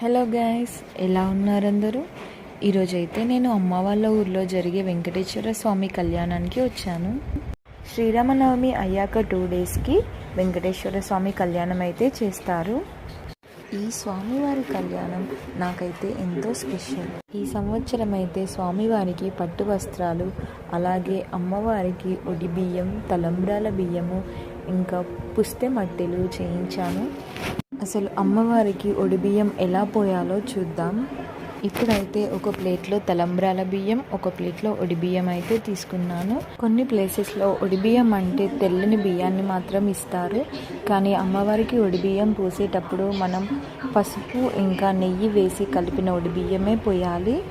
Hello guys ఎలా ఉన్నారు అందరూ ఈరోజైతే నేను అమ్మ వాళ్ళ ఊర్లో జరిగే వెంకటేశ్వర స్వామి కళ్యాణానికి వచ్చాను. శ్రీరామనవమి అయ్యాక టూ డేస్కి వెంకటేశ్వర స్వామి కళ్యాణం అయితే చేస్తారు. ఈ స్వామివారి కళ్యాణం నాకైతే ఎంతో స్పెషల్. ఈ సంవత్సరం అయితే స్వామివారికి పట్టు వస్త్రాలు అలాగే అమ్మవారికి ఒడి బియ్యం తలంబ్రాల బియ్యము ఇంకా పుస్తె మట్టెలు చేయించాను. అసలు అమ్మవారికి ఒడి బియ్యం ఎలా పోయాలో చూద్దాం. ఇప్పుడైతే ఒక ప్లేట్లో తలంబ్రాల బియ్యం ఒక ప్లేట్లో ఒడి బియ్యం అయితే తీసుకున్నాను. కొన్ని ప్లేసెస్లో ఒడి బియ్యం అంటే తెల్లని బియ్యాన్ని మాత్రం ఇస్తారు. కానీ అమ్మవారికి ఒడి బియ్యం పోసేటప్పుడు మనం పసుపు ఇంకా నెయ్యి వేసి కలిపిన ఒడి బియ్యమే పోయాలి.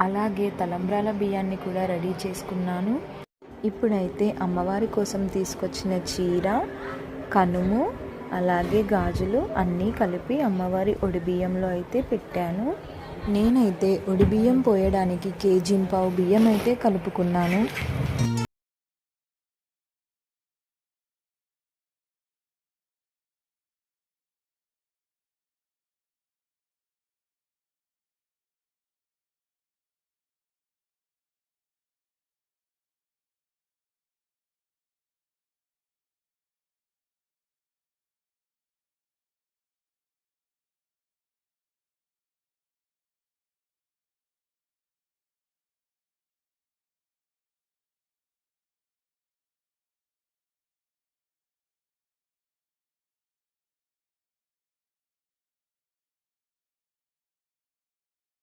అలాగే తలంబ్రాల బియ్యాన్ని కూడా రెడీ చేసుకున్నాను. ఇప్పుడైతే అమ్మవారి కోసం తీసుకొచ్చిన చీర కనుము అలాగే గాజులు అన్నీ కలిపి అమ్మవారి ఒడిబియ్యంలో అయితే పెట్టాను. నేనైతే ఒడి బియ్యం పోయడానికి కేజీ పావు బియ్యం అయితే కలుపుకున్నాను.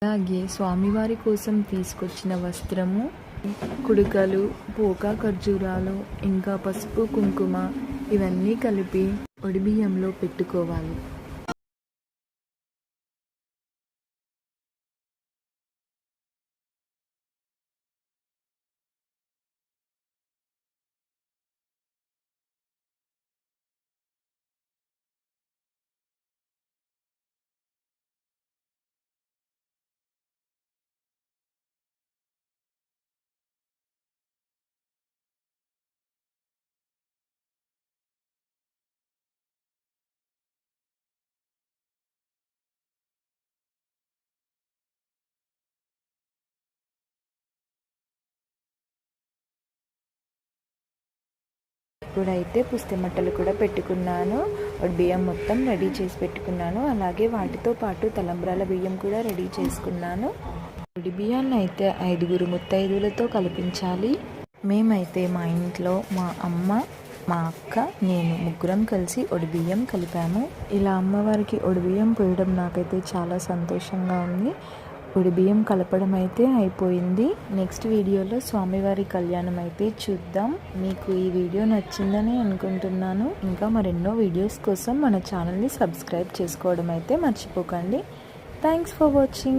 అలాగే స్వామివారి కోసం తీసుకొచ్చిన వస్త్రము కుడుకలు పోకా ఖర్జూరాలు ఇంకా పసుపు కుంకుమ ఇవన్నీ కలిపి ఒడిబియ్యంలో పెట్టుకోవాలి. ఇప్పుడైతే పుస్తి మట్టలు కూడా పెట్టుకున్నాను. బియ్యం మొత్తం రెడీ చేసి పెట్టుకున్నాను. అలాగే వాటితో పాటు తలంబ్రాల బియ్యం కూడా రెడీ చేసుకున్నాను. పొడి బియ్యాన్ని అయితే ఐదుగురు ముత్తైదులతో కల్పించాలి. మేమైతే మా ఇంట్లో మా అమ్మ మా అక్క నేను ముగ్గురం కలిసి ఒడిబియ్యం కలిపాము. ఇలా అమ్మవారికి ఒడిబియ్యం పోయడం నాకైతే చాలా సంతోషంగా ఉంది. బియ్యం కలపడం అయితే అయిపోయింది. నెక్స్ట్ వీడియోలో స్వామివారి కళ్యాణం అయితే చూద్దాం. మీకు ఈ వీడియో నచ్చిందని అనుకుంటున్నాను. ఇంకా మరెన్నో వీడియోస్ కోసం మన ఛానల్ని సబ్స్క్రైబ్ చేసుకోవడం అయితే మర్చిపోకండి. Thanks for watching